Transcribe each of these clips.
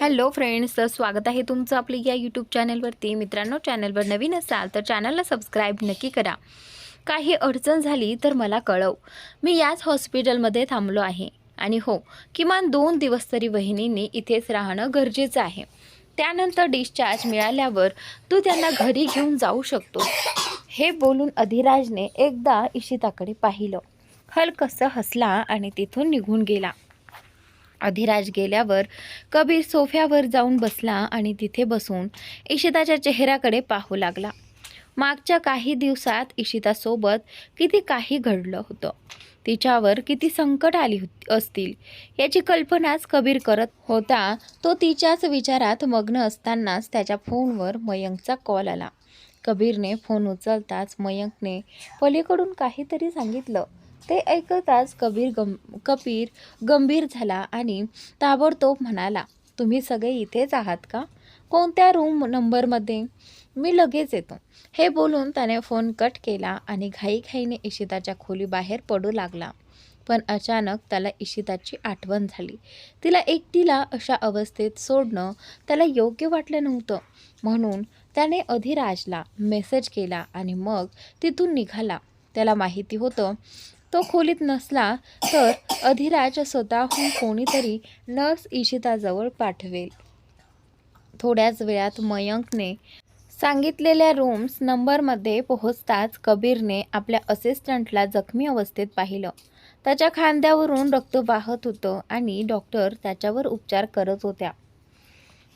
Hello friends तर स्वागत आहे तुमचं आपली या यूट्यूब चॅनलवरती मित्रांनो चॅनलवर नवीन असाल तर चॅनलला सबस्क्राईब नक्की करा. काही अडचण झाली तर मला कळव. मी याच हॉस्पिटलमध्ये थांबलो आहे. आणि हो किमान दोन दिवस तरी वहिनींनी इथेच राहणं गरजेचं आहे. त्यानंतर डिस्चार्ज मिळाल्यावर तू त्यांना घरी घेऊन जाऊ शकतो हे बोलून अधिराजने एकदा इशिताकडे पाहिलं. हलकसं हसला आणि तिथून निघून गेला. अधिराज गेल्यावर कबीर सोफ्यावर जाऊन बसला आणि तिथे बसून इशिताच्या चेहऱ्याकडे पाहू लागला. मागच्या काही दिवसात इशितासोबत किती काही घडलं होतं. तिच्यावर किती संकट आली होती असतील याची कल्पनाच कबीर करत होता. तो तिच्याच विचारात मग्न असतानाच त्याच्या फोनवर मयंकचा कॉल आला. कबीरने फोन उचलताच मयंकने पलीकडून काहीतरी सांगितलं. ते ऐकताच कबीर गम कबीर गंभीर झाला आणि ताबडतोब म्हणाला तुम्ही सगळे इथेच आहात का? कोणत्या रूम नंबरमध्ये मी लगेच येतो. हे बोलून त्याने फोन कट केला आणि घाईघाईने इशिताच्या खोलीबाहेर पडू लागला. पण अचानक त्याला इशिताची आठवण झाली. तिला एकटीला अशा अवस्थेत सोडणं त्याला योग्य वाटलं नव्हतं. म्हणून त्याने अधिराजला मेसेज केला आणि मग तिथून निघाला. त्याला माहिती होतं तो खोलीत नसला तर अधिराज स्वतःहून कोणीतरी नर्स इशिताजवळ पाठवेल. थोड्याच वेळात मयंकने सांगितलेल्या रूम्स नंबरमध्ये पोहोचताच कबीरने आपल्या असिस्टंटला जखमी अवस्थेत पाहिलं. त्याच्या खांद्यावरून रक्त वाहत होतं आणि डॉक्टर त्याच्यावर उपचार करत होत्या.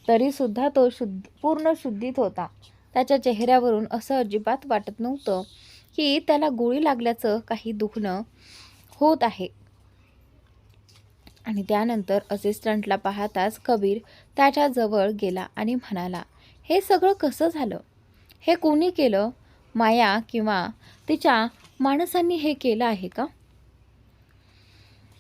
तरीसुद्धा तो शुद्ध पूर्ण शुद्धीत होता. त्याच्या चेहऱ्यावरून असं अजिबात वाटत नव्हतं की त्याला गोळी लागल्याचं काही दुखणं होत आहे. आणि त्यानंतर असिस्टंटला पाहताच कबीर त्याच्याजवळ गेला आणि म्हणाला हे सगळं कसं झालं? हे कोणी केलं? माया किंवा तिच्या माणसांनी हे केलं आहे का?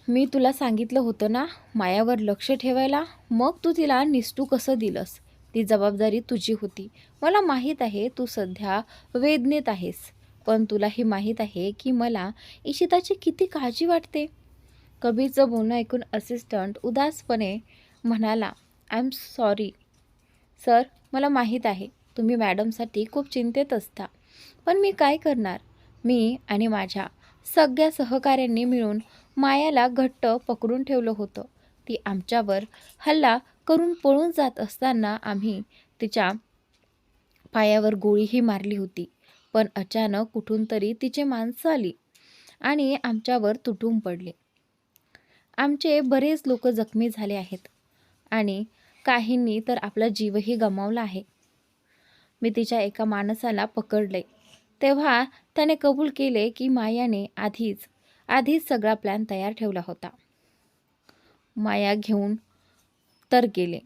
मी तुला सांगितलं होतं ना मायावर लक्ष ठेवायला. मग तू तिला निष्ठू कसं दिलंस? ती जबाबदारी तुझी होती. मला माहीत आहे तू सध्या वेदनेत आहेस. पण तुला हे माहीत आहे की मला इशिताची किती काळजी वाटते. कबीरचं बोलणं ऐकून असिस्टंट उदासपणे म्हणाला आय एम सॉरी सर मला माहीत आहे तुम्ही मॅडमसाठी खूप चिंतेत असता. पण मी काय करणार? मी आणि माझ्या सगळ्या सहकाऱ्यांनी मिळून मायाला घट्ट पकडून ठेवलं होतं. ती आमच्यावर हल्ला करून पळून जात असताना आम्ही तिच्या पायावर गोळीही मारली होती. पण अचानक कुठून तरी तिचे माणसं आली आणि आमच्यावर तुटून पडले. आमचे बरेच लोक जखमी झाले आहेत आणि काहींनी तर आपला जीवही गमावला आहे. मी तिच्या एका माणसाला पकडले. तेव्हा त्याने कबूल केले की मायाने आधीच आधीच सगळा प्लॅन तयार ठेवला होता. माया घेऊन तर गेले.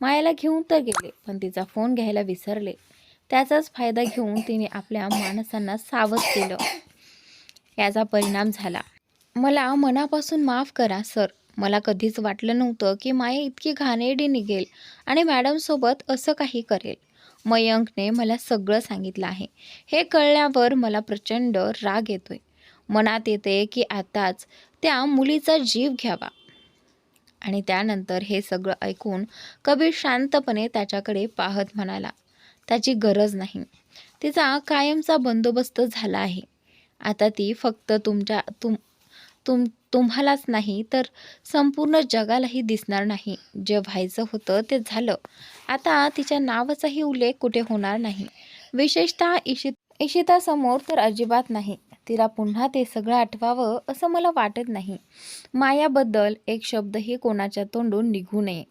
मायाला घेऊन तर गेले पण तिचा फोन घ्यायला विसरले. त्याचाच फायदा घेऊन तिने आपल्या माणसांना सावध केलं. याचा परिणाम झाला. मला मनापासून माफ करा सर. मला कधीच वाटलं नव्हतं की माया इतकी घाणेरडी निघेल आणि मॅडमसोबत असं काही करेल. मयंकने मला सगळं सांगितलं आहे. हे कळल्यावर मला प्रचंड राग येतोय. मनात येते की आताच त्या मुलीचा जीव घ्यावा. आणि त्यानंतर हे सगळं ऐकून कबीर शांतपणे त्याच्याकडे पाहत म्हणाला त्याची गरज नाही. तिचा कायमचा बंदोबस्त झाला आहे. आता ती फक्त तुमच्या तुम तुम तुम्हालाच नाही तर संपूर्ण जगालाही दिसणार नाही. जे व्हायचं होतं ते झालं. आता तिच्या नावाचाही उल्लेख कुठे होणार नाही. विशेषतः इशित इशितासमोर तर अजिबात नाही. तिला पुन्हा ते सगळं आठवावं असं मला वाटत नाही. मायाबद्दल एक शब्दही कोणाच्या तोंडून निघू नये.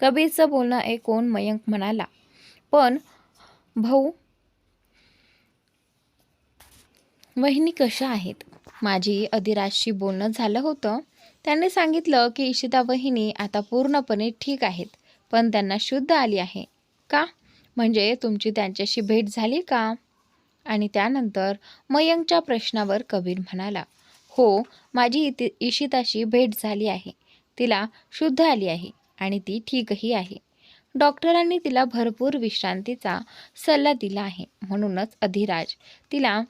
कबीरचं बोलणं ऐकून मयंक म्हणाला पण भाऊ वहिनी कशा आहेत? माझी अधिराजशी बोलणं झालं होतं. त्यांनी सांगितलं की इशिता वहिनी आता पूर्णपणे ठीक आहेत पण त्यांना शुद्ध आली आहे. का? म्हणजे तुमची त्यांच्याशी भेट झाली का? आणि त्यानंतर मयंकच्या प्रश्नावर कबीर म्हणाला हो माझी इति इशिताशी भेट झाली आहे. तिला शुद्ध आली आहे आणि ती ठीकही आहे. डॉक्टरांनी तिला भरपूर विश्रांतीचा सल्ला दिला आहे. म्हणूनच अधिराज तिला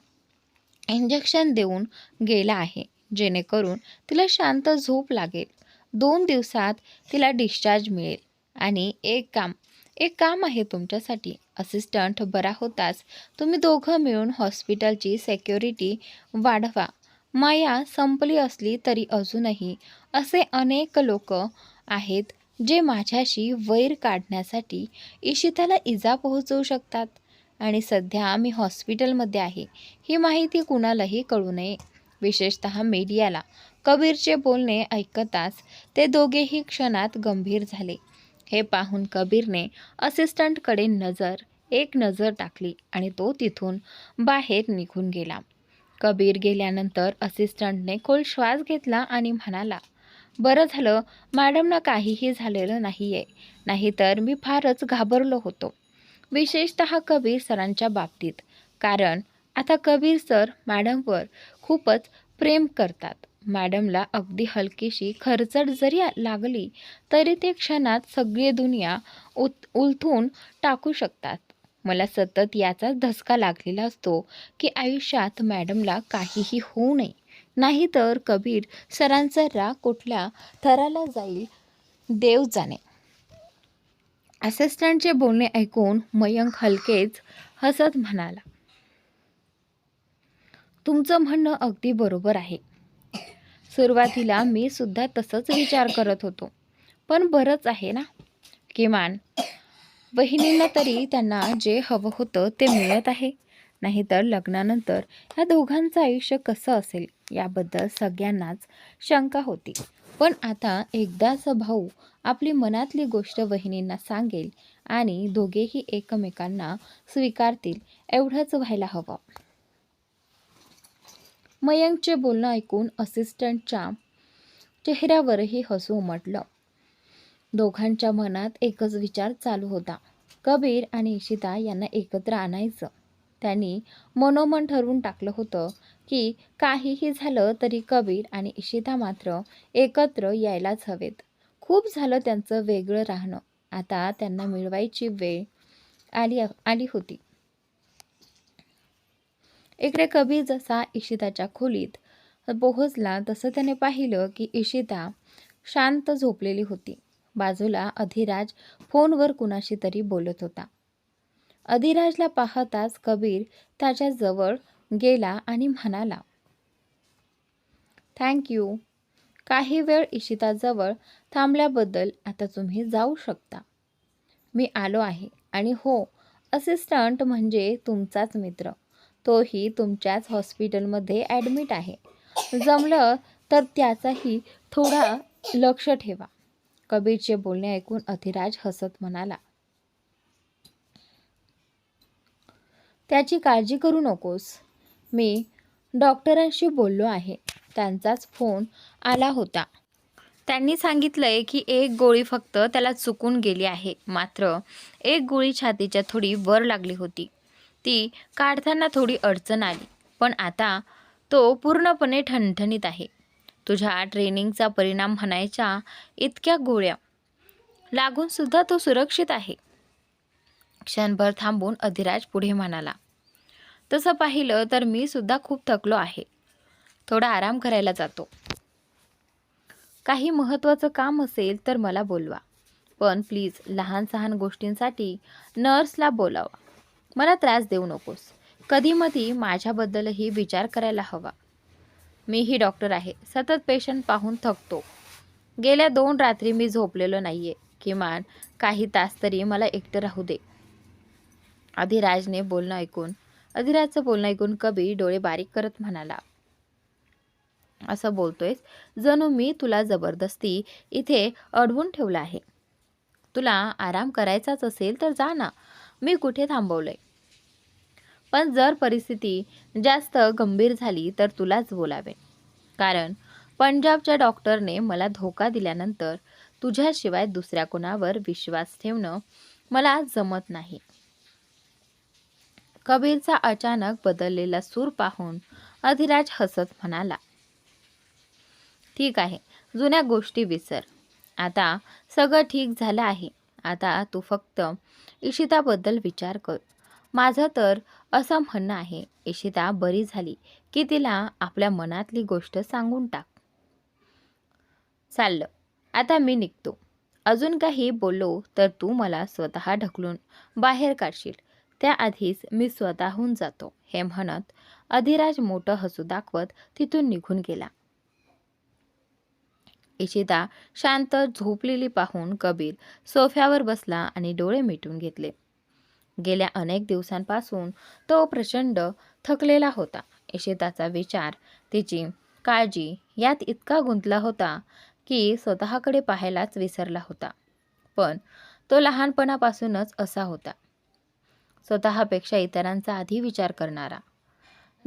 इंजेक्शन देऊन गेला आहे. जेणेकरून तिला शांत झोप लागेल. दोन दिवसात तिला डिस्चार्ज मिळेल. आणि एक काम एक काम आहे तुमच्यासाठी. असिस्टंट बरा होताच. तुम्ही दोघं मिळून हॉस्पिटलची सेक्युरिटी वाढवा. माया संपली असली तरी अजूनही असे अनेक लोक आहेत जे माझ्याशी वैर काढण्यासाठी इशिताला इजा पोहोचवू शकतात. आणि सध्या मी हॉस्पिटलमध्ये आहे. ही माहिती कुणालाही कळू नये. विशेषत मीडियाला. कबीरचे बोलणे ऐकताच ते दोघेही क्षणात गंभीर झाले. हे पाहून कबीरने असिस्टंटकडे नजर एक नजर टाकली आणि तो तिथून बाहेर निघून गेला. कबीर गेल्यानंतर असिस्टंटने खोल श्वास घेतला आणि म्हणाला बरं झालं. मॅडमना काहीही झालेलं नाही आहे नाहीतर मी फारच घाबरलो होतो. विशेषत कबीर सरांच्या बाबतीत. कारण आता कबीर सर मॅडमवर खूपच प्रेम करतात. मॅडमला अगदी हलकीशी खरचट जरी लागली तरी ते क्षणात सगळी दुनिया उत उलथून टाकू शकतात. मला सतत याचाच धसका लागलेला असतो की आयुष्यात मॅडमला काहीही होऊ नये. नाहीतर कबीर सरांचा राग कुठल्या थराला जाईल देव जाणे. असिस्टंटचे बोलणे ऐकून मयंक हलकेच हसत म्हणाला तुमचं म्हणणं अगदी बरोबर आहे. सुरुवातीला मी सुद्धा तसंच विचार करत होतो पण बरंच आहे ना? किमान बहिणींना तरी त्यांना जे हवं होतं ते मिळत आहे. नाहीतर लग्नानंतर ह्या दोघांचं आयुष्य कसं असेल याबद्दल सगळ्यांनाच शंका होती. पण आता एकदाच भाऊ आपली मनातली गोष्ट वहिनींना सांगेल आणि दोघेही एकमेकांना स्वीकारतील एवढंच व्हायला हवं. मयंकचे बोलणं ऐकून असिस्टंटच्या चेहऱ्यावरही हसू उमटलं. दोघांच्या मनात एकच विचार चालू होता. कबीर आणि इशिता यांना एकत्र आणायचं. त्यांनी मनोमन ठरवून टाकलं होतं की काहीही झालं तरी कबीर आणि इशिता मात्र एकत्र यायलाच हवेत. खूप झालं त्यांचं वेगळं राहणं. आता त्यांना मिळवायची वेळ आली आली होती. इकडे कबीर जसा इशिताच्या खोलीत पोहोचला तसं त्याने पाहिलं की इशिता शांत झोपलेली होती. बाजूला अधिराज फोनवर कुणाशी तरी बोलत होता. अधिराजला पाहताच कबीर त्याच्याजवळ गेला आणि म्हणाला थँक्यू काही वेळ इशिताजवळ थांबल्याबद्दल आता तुम्ही जाऊ शकता. मी आलो आहे आणि हो असिस्टंट म्हणजे तुमचाच मित्र. तोही तुमच्याच हॉस्पिटलमध्ये ॲडमिट आहे. जमलं तर त्याचाही थोडा लक्ष ठेवा. कबीरचे बोलणे ऐकून अधिराज हसत म्हणाला त्याची काळजी करू नकोस. मी डॉक्टरांशी बोललो आहे. त्यांचाच फोन आला होता. त्यांनी सांगितलंय की एक गोळी फक्त त्याला चुकून गेली आहे. मात्र एक गोळी छातीच्या थोडी वर लागली होती. ती काढताना थोडी अडचण आली. पण आता तो पूर्णपणे ठणठणीत आहे. तुझ्या ट्रेनिंगचा परिणाम म्हणायच्या इतक्या गोळ्या. लागूनसुद्धा तो सुरक्षित आहे. क्षणभर थांबून अधिराज पुढे म्हणाला तसं पाहिलं तर मी सुद्धा खूप थकलो आहे. थोडा आराम करायला जातो. काही महत्त्वाचं काम असेल तर मला बोलवा. पण प्लीज लहान सहान गोष्टींसाठी नर्सला बोलावा. मला त्रास देऊ नकोस. कधीमधी माझ्याबद्दलही विचार करायला हवा. मीही डॉक्टर आहे. सतत पेशंट पाहून थकतो. गेल्या दोन रात्री मी झोपलेलो नाही आहे किमान काही तास तरी मला एकटं राहू दे. अधिराजने बोलणं ऐकून अधिराजचं बोलणं ऐकून कबीर डोळे बारीक करत म्हणाला असं बोलतोयस? जणू मी तुला जबरदस्ती इथे अडवून ठेवलं आहे. तुला आराम करायचाच असेल तर जा ना. मी कुठे थांबवलंय? पण जर परिस्थिती जास्त गंभीर झाली तर तुलाच बोलावे. कारण पंजाबच्या डॉक्टरने मला धोका दिल्यानंतर तुझ्याशिवाय दुसऱ्या कोणावर विश्वास ठेवणं मला जमत नाही. कबीरचा अचानक बदललेला सूर पाहून अधिराज हसत म्हणाला ठीक आहे जुन्या गोष्टी विसर. आता सगळं ठीक झालं आहे. आता तू फक्त इशिताबद्दल विचार कर. माझं तर असं म्हणणं आहे इशिता बरी झाली की तिला आपल्या मनातली गोष्ट सांगून टाक. चाललं आता मी निघतो. अजून काही बोललो तर तू मला स्वतः ढकलून बाहेर काढशील. त्याआधीच मी स्वतःहून जातो हे म्हणत अधिराज मोठं हसू दाखवत तिथून निघून गेला. इशिता शांत झोपलेली पाहून कबीर सोफ्यावर बसला आणि डोळे मिटून घेतले. गेल्या अनेक दिवसांपासून तो प्रचंड थकलेला होता. इशिताचा विचार तिची काळजी यात इतका गुंतला होता की स्वतःकडे पाहायलाच विसरला होता. पण तो लहानपणापासूनच असा होता. स्वतःपेक्षा इतरांचा आधी विचार करणारा.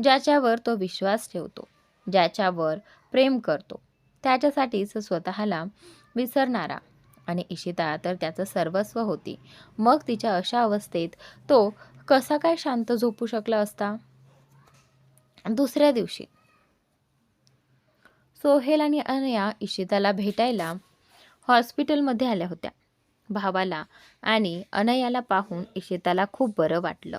ज्याच्यावर तो विश्वास ठेवतो ज्याच्यावर प्रेम करतो त्याच्यासाठीच स्वतःला विसरणारा आणि इशिता तर त्याचं सर्वस्व होती. मग तिच्या अशा अवस्थेत तो कसा काय शांत झोपू शकला असता? दुसऱ्या दिवशी. सोहेल आणि अनया इशिताला भेटायला हॉस्पिटलमध्ये आल्या होत्या. भावाला आणि अनयाला पाहून इशिताला खूप बरं वाटलं.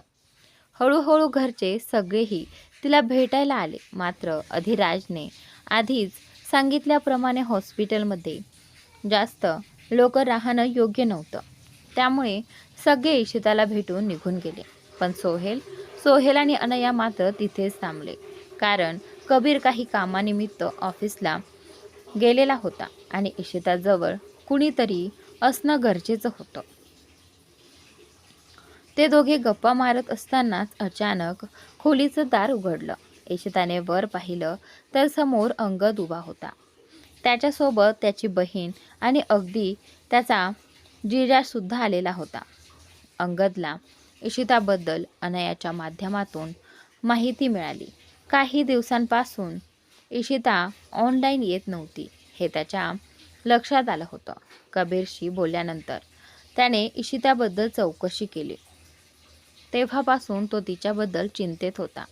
हळूहळू घरचे सगळेही तिला भेटायला आले. मात्र अधिराजने आधीच सांगितल्याप्रमाणे हॉस्पिटलमध्ये जास्त लोक राहणं योग्य नव्हतं. त्यामुळे सगळे इशिताला भेटून निघून गेले. पण सोहेल सोहेल आणि अनया मात्र तिथेच थांबले. कारण कबीर काही कामानिमित्त ऑफिसला गेलेला होता आणि इशिताजवळ कुणीतरी असणं गरजेचं होतं. ते दोघे गप्पा मारत असतानाच अचानक खोलीचं दार उघडलं. इशिताने वर पाहिलं तर समोर अंगद उभा होता. त्याच्यासोबत त्याची बहीण आणि अगदी त्याचा जिजासुद्धा आलेला होता. अंगदला इशिताबद्दल अनयाच्या माध्यमातून माहिती मिळाली. काही दिवसांपासून इशिता ऑनलाईन येत नव्हती. हे त्याच्या लक्षात आलं होतं. कबीरशी बोलल्यानंतर त्याने इशिताबद्दल चौकशी केली. तेव्हापासून तो तिच्याबद्दल चिंतेत होता.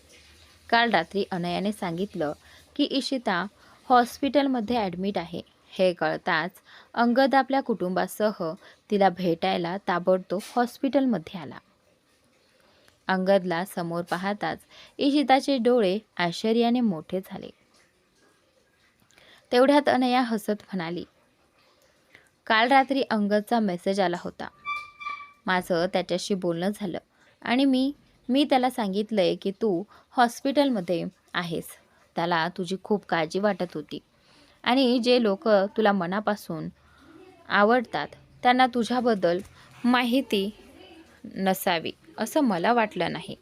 काल रात्री अनयाने सांगितलं की इशिता हॉस्पिटलमध्ये ॲडमिट आहे. हे कळताच अंगद आपल्या कुटुंबासह तिला भेटायला ताबडतोब हॉस्पिटलमध्ये आला. अंगदला समोर पाहताच इशिताचे डोळे आश्चर्याने मोठे झाले. तेवढ्यात अनया हसत म्हणाली काल रात्री अंगदचा मेसेज आला होता. माझं त्याच्याशी बोलणं झालं आणि मी मी त्याला सांगितलंय की तू हॉस्पिटलमध्ये आहेस. त्याला तुझी खूप काळजी वाटत होती. आणि जे लोक तुला मनापासून आवडतात त्यांना तुझ्याबद्दल माहिती नसावी असं मला वाटलं नाही.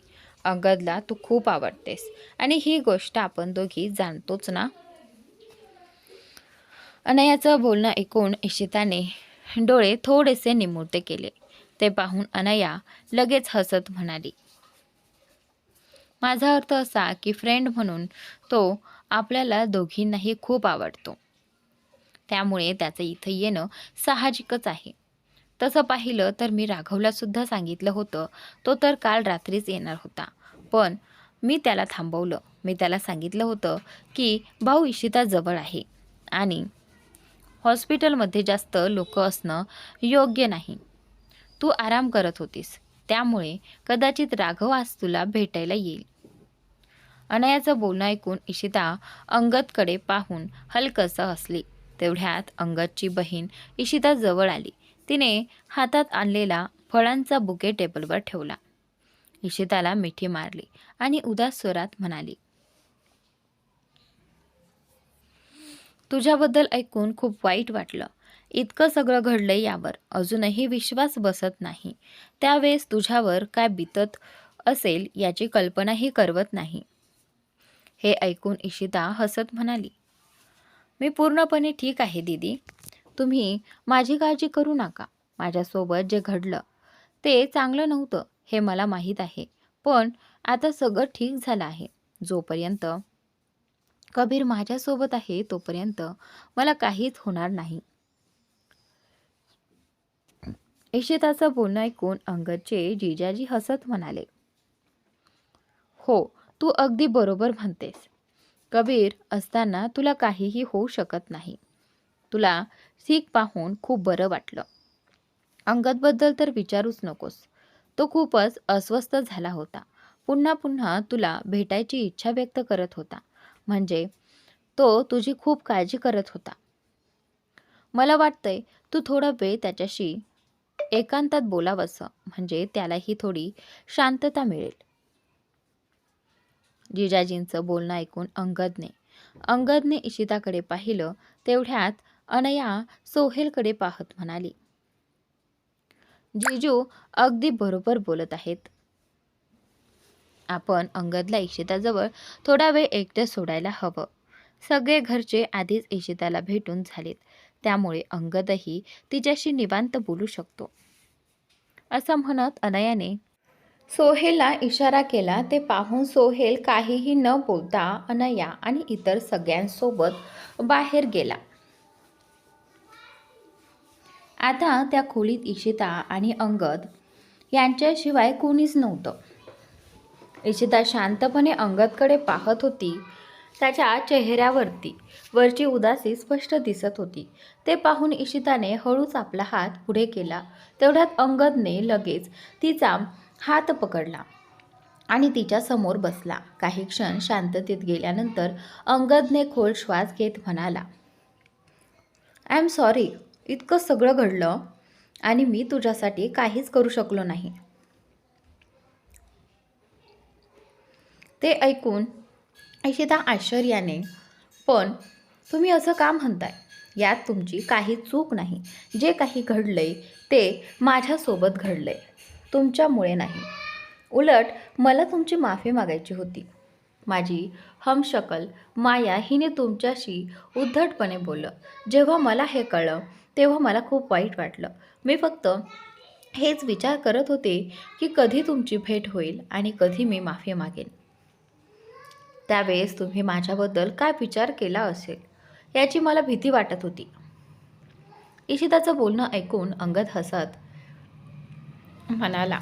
अंगदला तू खूप आवडतेस आणि ही गोष्ट आपण दोघी जाणतोच ना? अनयाचं बोलणं ऐकून इशिताने डोळे थोडेसे निमुळते केले. ते पाहून अनया लगेच हसत म्हणाली माझा अर्थ असा की फ्रेंड म्हणून तो आपल्याला दोघींनाही खूप आवडतो. त्यामुळे त्याचं इथं येणं साहजिकच आहे. तसं पाहिलं तर मी राघवला सुद्धा सांगितलं होतं. तो तर काल रात्रीच येणार होता. पण मी त्याला थांबवलं. मी त्याला सांगितलं होतं की भाऊ इशिता जवळ आहे आणि हॉस्पिटलमध्ये जास्त लोक असणं योग्य नाही. तू आराम करत होतीस. त्यामुळे कदाचित राघव आज तुला भेटायला येईल. अनयाचं बोलणं ऐकून इशिता अंगदकडे पाहून हलकसं हसली. तेवढ्यात अंगदची बहीण इशिता जवळ आली. तिने हातात आणलेला फळांचा बुके टेबलवर ठेवला. इशिताला मिठी मारली आणि उदास स्वरात म्हणाली तुझ्याबद्दल ऐकून खूप वाईट वाटलं. इतकं सगळं घडलं यावर. अजूनही विश्वास बसत नाही. त्यावेळेस तुझ्यावर काय बितत असेल याची कल्पनाही करवत नाही. हे ऐकून इशिता हसत म्हणाली मी पूर्णपणे ठीक आहे दीदी. तुम्ही माझी काळजी करू नका. माझ्यासोबत जे घडलं ते चांगलं नव्हतं हे मला माहीत आहे. पण आता सगळं ठीक झालं आहे. जोपर्यंत कबीर माझ्यासोबत आहे तोपर्यंत मला काहीच होणार नाही. इशिताचं बोलणं ऐकून अंगदचे जिजाजी हसत म्हणाले हो तू अगदी बरोबर म्हणतेस. कबीर असताना तुला काहीही होऊ शकत नाही. तुला सीख पाहून खूप बरं वाटलं. अंगदबद्दल तर विचारूच नकोस. तो खूपच अस्वस्थ झाला होता. पुन्हा पुन्हा तुला भेटायची इच्छा व्यक्त करत होता. म्हणजे तो तुझी खूप काळजी करत होता. मला वाटतंय तू थोडा वेळ त्याच्याशी एकांतात बोलावंसं म्हणजे त्यालाही थोडी शांतता मिळेल. जिजाजींचं बोलणं ऐकून अंगदने अंगदने इशिताकडे पाहिलं तेवढ्यात अनया सोहेलकडे पाहत म्हणाली जिजू अगदी बरोबर बोलत आहेत. आपण अंगदला इशिताजवळ थोडा वेळ एकटं सोडायला हवं. सगळे घरचे आधीच इशिताला भेटून झालेत. त्यामुळे अंगदही तिच्याशी निवांत बोलू शकतो. असं म्हणत अनयाने सोहेलला इशारा केला ते पाहून सोहेल काहीही न बोलता अनया आणि इतर सगळ्यांसोबत बाहेर गेला. आता त्या खोलीत इशिता आणि अंगद यांच्याशिवाय कोणीच नव्हतं. इशिता शांतपणे अंगदकडे पाहत होती. त्याच्या चेहऱ्यावरती वरची उदासी स्पष्ट दिसत होती. ते पाहून इशिताने हळूच आपला हात पुढे केला. तेवढ्यात अंगदने लगेच तिचा हात पकडला आणि तिच्या समोर बसला. काही क्षण शांततेत गेल्यानंतर अंगदने खोल श्वास घेत म्हणाला आय एम सॉरी इतकं सगळं घडलं आणि मी तुझ्यासाठी काहीच करू शकलो नाही. ते ऐकून इशिता आश्चर्याने पण तुम्ही असं का म्हणताय? यात तुमची काही चूक नाही. जे काही घडलंय ते माझ्यासोबत घडलंय. तुमच्यामुळे नाही. उलट मला तुमची माफी मागायची होती. माझी हमशकल माया हिने तुमच्याशी उद्धटपणे बोललं. जेव्हा मला हे कळलं तेव्हा मला खूप वाईट वाटलं. मी फक्त हेच विचार करत होते की कधी तुमची भेट होईल आणि कधी मी माफी मागेन. त्यावेळेस तुम्ही माझ्याबद्दल काय विचार केला असेल याची मला भीती वाटत होती. इशिताचं बोलणं ऐकून अंगद हसत म्हणाला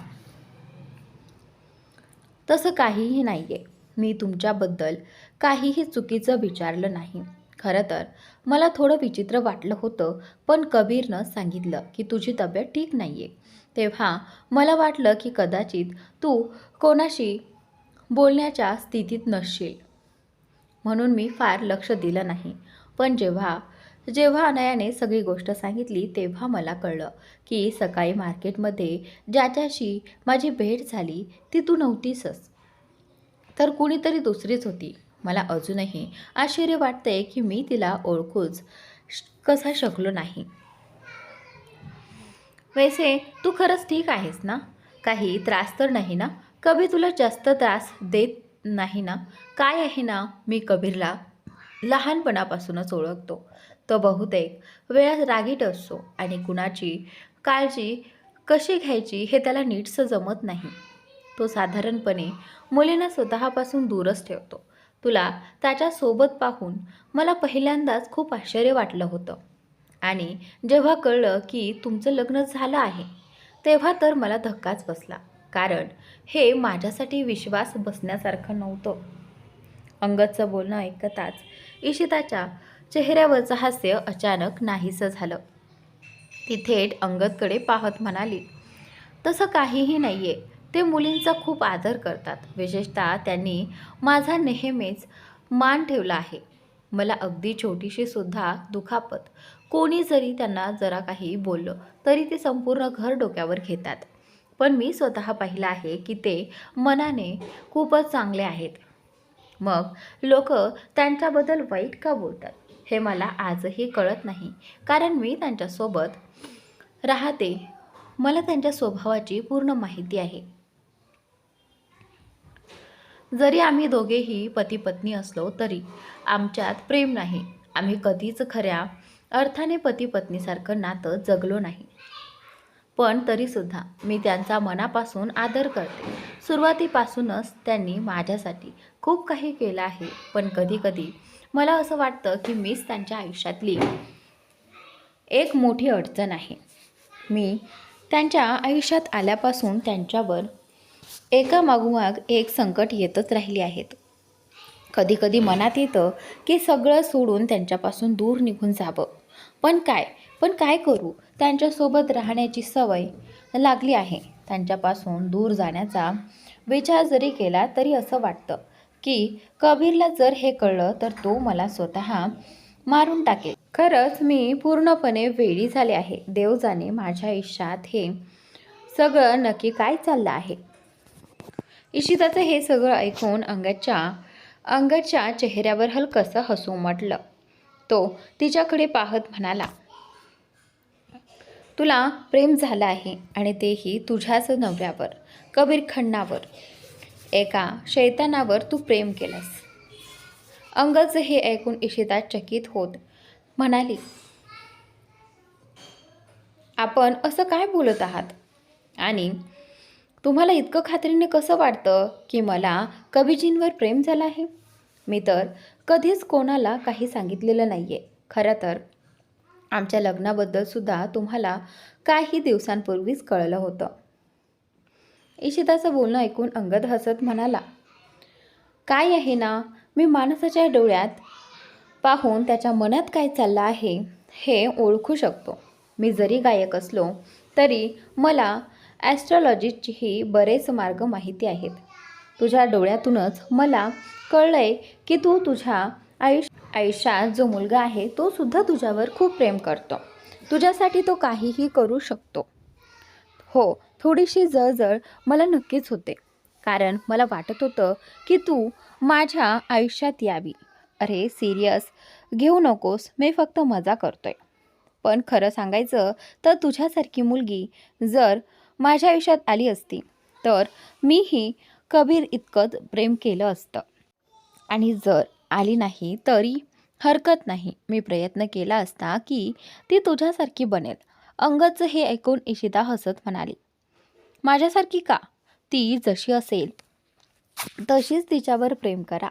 तसं काहीही नाही आहे मी तुमच्याबद्दल काहीही चुकीचं विचारलं नाही. खरं तर मला थोडं विचित्र वाटलं होतं पण कबीरनं सांगितलं की तुझी तब्येत ठीक नाही आहे तेव्हा मला वाटलं की कदाचित तू कोणाशी बोलण्याच्या स्थितीत नसशील. म्हणून मी फार लक्ष दिलं नाही. पण जेव्हा जेव्हा अनयाने सगळी गोष्ट सांगितली तेव्हा मला कळलं की सकाळी मार्केटमध्ये ज्याच्याशी माझी भेट झाली ती तू नव्हतीसच. तर कुणीतरी दुसरीच होती. मला अजूनही आश्चर्य वाटते की मी तिला ओळखूच श- कसा शकलो नाही. वैसे तू खरंच ठीक आहेस ना? काही त्रास तर नाही ना? कबीर तुला जास्त त्रास देत नाही ना? काय आहे ना? मी कबीरला लहानपणापासूनच ओळखतो. तो बहुतेक वेळात रागीट असतो आणि कुणाची काळजी कशी घ्यायची हे त्याला नीटसं जमत नाही. तो साधारणपणे मुलींना स्वतःपासून दूरच ठेवतो. तुला त्याच्यासोबत पाहून मला पहिल्यांदाच खूप आश्चर्य वाटलं होतं. आणि जेव्हा कळलं की तुमचं लग्न झालं आहे तेव्हा तर मला धक्काच बसला. कारण हे माझ्यासाठी विश्वास बसण्यासारखं नव्हतं. अंगदचं बोलणं ऐकताच इशिताच्या चेहऱ्यावरचं हास्य अचानक नाहीसं झालं. ती थेट अंगदकडे पाहत म्हणाली तसं काहीही नाही आहे ते मुलींचा खूप आदर करतात. विशेषतः त्यांनी माझा नेहमीच मान ठेवला आहे. मला अगदी छोटीशी सुद्धा दुखापत. कोणी जरी त्यांना जरा काही बोललं तरी ते संपूर्ण घर डोक्यावर घेतात. पण मी स्वतः पाहिलं आहे की ते मनाने खूपच चांगले आहेत. मग लोक त्यांच्याबद्दल वाईट का बोलतात? हे मला आजही कळत नाही. कारण मी त्यांच्यासोबत राहते. मला त्यांच्या स्वभावाची पूर्ण माहिती आहे. जरी आम्ही दोघेही पती पत्नी असलो तरी आमच्यात प्रेम नाही. आम्ही कधीच खऱ्या अर्थाने पती पत्नीसारखं नातं जगलो नाही. पण तरीसुद्धा मी त्यांचा मनापासून आदर करते. सुरुवातीपासूनच त्यांनी माझ्यासाठी खूप काही केलं आहे. पण कधीकधी मला असं वाटतं की मीच त्यांच्या आयुष्यातली एक मोठी अडचण आहे. मी त्यांच्या आयुष्यात आल्यापासून त्यांच्यावर एका मागोमाग एक संकट येतच राहिली आहेत. कधीकधी मनात येतं की सगळं सोडून त्यांच्यापासून दूर निघून जावं. पण काय? पण काय करू? त्यांच्यासोबत राहण्याची सवय लागली आहे. त्यांच्यापासून दूर जाण्याचा विचार जरी केला तरी असं वाटतं की कबीरला जर हे कळलं तर तो मला स्वतः मारून टाकेल. खरंच मी पूर्णपणे वेळी झाले आहे. देवजाने माझ्या आयुष्यात हे सगळं नक्की काय चाललं आहे? इशिताचं हे सगळं ऐकून अंगाच्या अंगाच्या चेहऱ्यावर हलकसं हसू म्हटलं. तो तिच्याकडे पाहत म्हणाला तुला प्रेम झालं आहे आणि तेही तुझ्याच नवऱ्यावर कबीर खण्णावर एका शैतानावर तू प्रेम केलंस. अंगचं हे ऐकून इशिता चकित होत म्हणाली आपण असं काय बोलत आहात? आणि तुम्हाला इतकं खात्रीने कसं वाटतं की मला कविजींवर प्रेम झालं आहे? मी तर कधीच कोणाला काही सांगितलेलं नाही आहे खरं तर आमच्या लग्नाबद्दल सुद्धा तुम्हाला काही दिवसांपूर्वीच कळलं होतं. इशिताचं बोलणं ऐकून अंगद हसत म्हणाला काय आहे ना मी माणसाच्या डोळ्यात पाहून त्याच्या मनात काय चाललं आहे हे ओळखू शकतो. मी जरी गायक असलो तरी मला ॲस्ट्रॉलॉजीचीही बरेच मार्ग माहिती आहेत. तुझ्या डोळ्यातूनच मला कळलं आहे की तू तुझ्या आयुष आयुष्यात जो मुलगा आहे तो सुद्धा तुझ्यावर खूप प्रेम करतो. तुझ्यासाठी तो काहीही करू शकतो. हो थोडीशी जळजळ मला नक्कीच होते. कारण मला वाटत होतं की तू माझ्या आयुष्यात यावी. अरे सिरियस. घेऊ नकोस. मी फक्त मजा करतोय. पण खरं सांगायचं तर तुझ्यासारखी मुलगी जर माझ्या आयुष्यात आली असती तर मीही कबीर इतकंच प्रेम केलं असतं. आणि जर आली नाही तरी हरकत नाही. मी प्रयत्न केला असता की ती तुझ्यासारखी बनेल. अंगदचं हे ऐकून इशिता हसत म्हणाली माझ्यासारखी का? ती जशी असेल तशीच तिच्यावर प्रेम करा.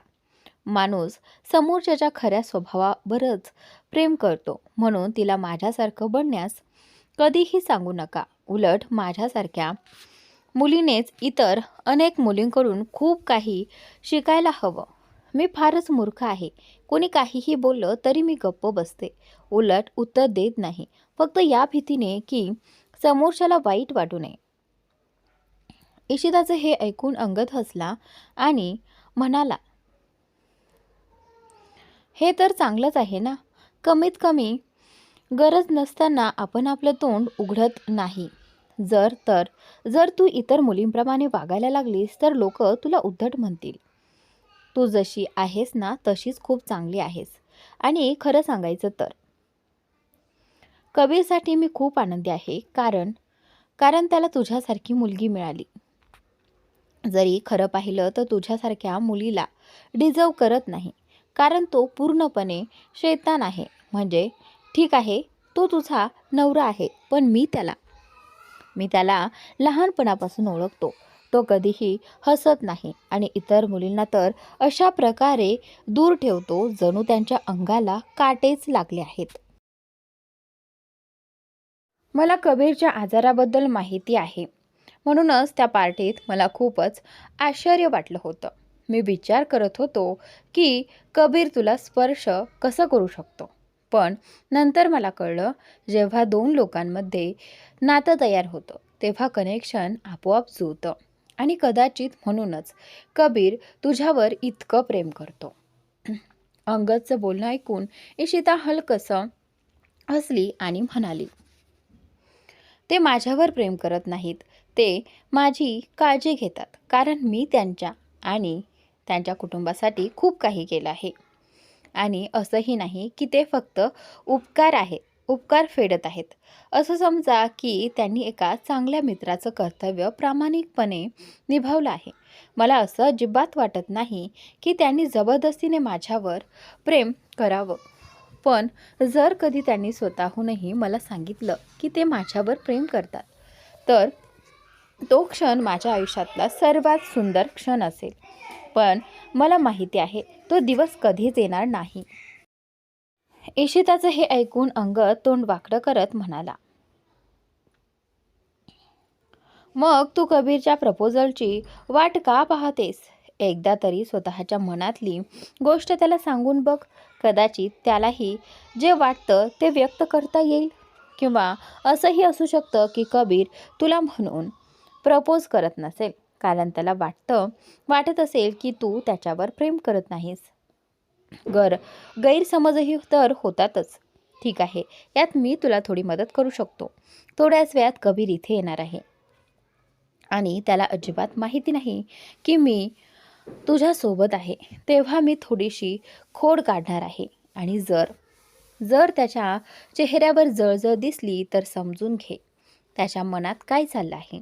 माणूस समोरच्याच्या खऱ्या स्वभावावरच प्रेम करतो. म्हणून तिला माझ्यासारखं बनण्यास कधीही सांगू नका. उलट माझ्यासारख्या मुलीनेच इतर अनेक मुलींकडून खूप काही शिकायला हवं. मी फारच मूर्ख आहे. कोणी काहीही बोललं तरी मी गप्प बसते. उलट उत्तर देत नाही. फक्त या भीतीने की समोरच्याला वाईट वाटू नये. इशिताचं हे ऐकून अंगद हसला आणि म्हणाला हे तर चांगलंच आहे ना. कमीत कमी गरज नसताना आपण आपलं तोंड उघडत नाही. जर तर जर तू इतर मुलींप्रमाणे वागायला लागलीस तर लोक तुला उद्धट म्हणतील. तू जशी आहेस ना तशीच खूप चांगली आहेस. आणि खरं सांगायचं तर कबीरसाठी मी खूप आनंदी आहे. कारण कारण त्याला तुझ्यासारखी मुलगी मिळाली. जरी खरं पाहिलं तर तुझ्यासारख्या मुलीला डिझर्व करत नाही. कारण तो पूर्णपणे शैतान आहे. म्हणजे ठीक आहे तो तुझा नवरा आहे पण मी त्याला मी त्याला लहानपणापासून ओळखतो. तो कधीही हसत नाही आणि इतर मुलींना तर अशा प्रकारे दूर ठेवतो जणू त्यांच्या अंगाला काटेच लागले आहेत. मला कबीरच्या आजाराबद्दल माहिती आहे. म्हणूनच त्या पार्टीत मला खूपच आश्चर्य वाटलं होतं. मी विचार करत होतो की कबीर तुला स्पर्श कसं करू शकतो? पण नंतर मला कळलं जेव्हा दोन लोकांमध्ये नातं तयार होतं तेव्हा कनेक्शन आपोआप जुळतं. आणि कदाचित म्हणूनच कबीर तुझ्यावर इतकं प्रेम करतो. अंगदचं बोलणं ऐकून इशिता हलकसं हसली आणि म्हणाली ते माझ्यावर प्रेम करत नाहीत. ते माझी काळजी घेतात कारण मी त्यांच्या आणि त्यांच्या कुटुंबासाठी खूप काही केलं आहे. आणि असंही नाही की ते फक्त उपकार आहेत. उपकार फेडत आहेत. असं समजा की त्यांनी एका चांगल्या मित्राचं कर्तव्य प्रामाणिकपणे निभावलं आहे. मला असं अजिबात वाटत नाही की त्यांनी जबरदस्तीने माझ्यावर प्रेम करावं. पण जर कधी त्यांनी स्वतःहूनही मला सांगितलं की ते माझ्यावर प्रेम करतात तर तो क्षण माझ्या आयुष्यातला सर्वात सुंदर क्षण असेल. पण मला माहिती आहे तो दिवस कधीच येणार नाही. इशिताचं हे ऐकून अंग तोंड वाकडं करत म्हणाला मग तू कबीरच्या प्रपोजलची वाट का पाहतेस? एकदा तरी स्वतःच्या मनातली गोष्ट त्याला सांगून बघ. कदाचित त्यालाही जे वाटतं ते व्यक्त करता येईल. किंवा असंही असू शकतं की कबीर तुला म्हणून प्रपोज करत नसेल. कारण त्याला वाटतं वाटत असेल की तू त्याच्यावर प्रेम करत नाहीस. गर. गैरसमजही तर होतातच. ठीक आहे. यात मी तुला थोडी मदत करू शकतो. थोड्याच वेळात कबीर इथे येणार आहे. आणि त्याला अजिबात माहिती नाही की मी तुझ्यासोबत आहे. तेव्हा मी थोडीशी खोड काढणार आहे. आणि जर जर त्याच्या चेहऱ्यावर जळजळ दिसली तर समजून घे. त्याच्या मनात काय चाललं आहे?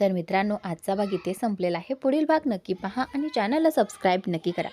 तर मित्रांनो आजचा भाग इथे संपलेला आहे. पुढील भाग नक्की पहा आणि चॅनलला सबस्क्राईब नक्की करा.